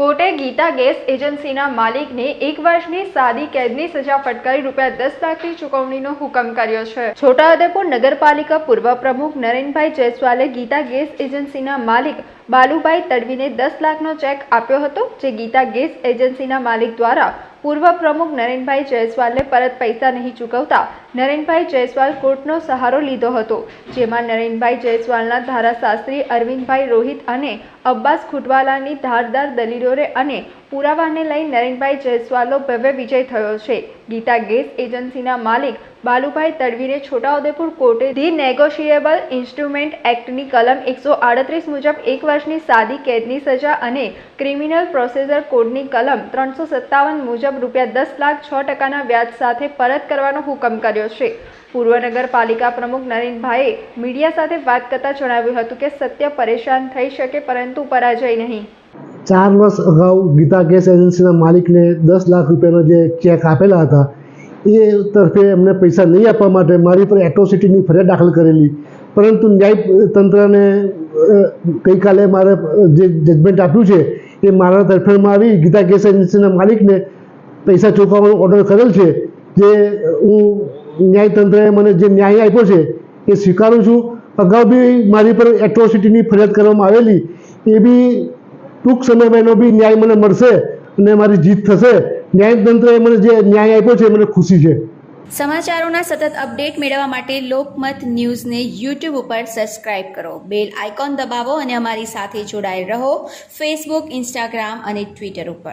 કોર્ટે ગીતા ગેસ એજન્સીના માલિકને એક વર્ષની સાદી કેદની સજા ફટકારી રૂપિયા દસ લાખની ચુકવણીનો હુકમ કર્યો છે. છોટાઉદેપુર નગરપાલિકા પૂર્વ પ્રમુખ નરેનભાઈ જયસ્વાલે ગીતા ગેસ એજન્સીના માલિક બાલુભાઈ તડવીને દસ લાખનો ચેક આપ્યો હતો, જે ગીતા ગેસ એજન્સીના માલિક દ્વારા પૂર્વ પ્રમુખ નરેનભાઈ જયસ્વાલને પરત પૈસા નહીં ચૂકવતા નરેનભાઈ જયસ્વાલ કોર્ટનો સહારો લીધો હતો, જેમાં નરેનભાઈ જયસ્વાલના ધારાશાસ્ત્રી અરવિંદભાઈ રોહિત અને અબ્બાસ ખુટવાલાની ધારદાર દલીલોરે અને પુરાવાને લઈ નરેનભાઈ જયસ્વાલનો ભવ્ય વિજય થયો છે. ગીતા ગેસ એજન્સીના માલિક બાલુભાઈ તડવીને છોટાઉદેપુર કોર્ટે ધી નેગોશિયેબલ ઇન્સ્ટ્રુમેન્ટ એક્ટની કલમ એકસો આડત્રીસ મુજબ એક વર્ષની સાદી કેદની સજા અને ક્રિમિનલ પ્રોસેસર કોડની કલમ ત્રણસો સત્તાવન મુજબ રૂપિયા દસ લાખ છ ટકાના વ્યાજ સાથે પરત કરવાનો હુકમ કર્યો છે. પૂર્વ નગરપાલિકા પ્રમુખ નરેનભાઈએ મીડિયા સાથે વાત કરતા જણાવ્યું હતું કે સત્ય પરેશાન થઈ શકે પરંતુ પરાજય નહીં. ચાર વર્ષ અગાઉ ગીતા ગેસ એજન્સીના માલિકને દસ લાખ રૂપિયાનો જે ચેક આપેલા હતા, એ તરફે એમને પૈસા નહીં આપવા માટે મારી પર એટ્રોસિટીની ફરિયાદ દાખલ કરેલી. પરંતુ ન્યાય તંત્રને ગઈકાલે મારે જે જજમેન્ટ આપ્યું છે, એ મારા તરફેણમાં આવી. ગીતા ગેસ એજન્સીના માલિકને પૈસા ચૂકવવાનો ઓર્ડર કરેલ છે, જે હું ન્યાયતંત્રએ મને જે ન્યાય આપ્યો છે, એ સ્વીકારું છું. અગાઉ બી મારી પર એટ્રોસિટીની ફરિયાદ કરવામાં આવેલી. એ બી ટૂંક સમયમાં એનો બી ન્યાય મને મળશે અને મારી જીત થશે. ન્યાયતંત્રએ મને જે ન્યાય આપ્યો છે મને ખુશી છે. સમાચારોના સતત અપડેટ મેળવવા માટે લોકમત ન્યૂઝને યુટ્યુબ ઉપર સબસ્ક્રાઇબ કરો. બેલ આઇકોન દબાવો અને અમારી સાથે જોડાયેલ રહો. ફેસબુક, ઇન્સ્ટાગ્રામ અને ટ્વિટર ઉપર.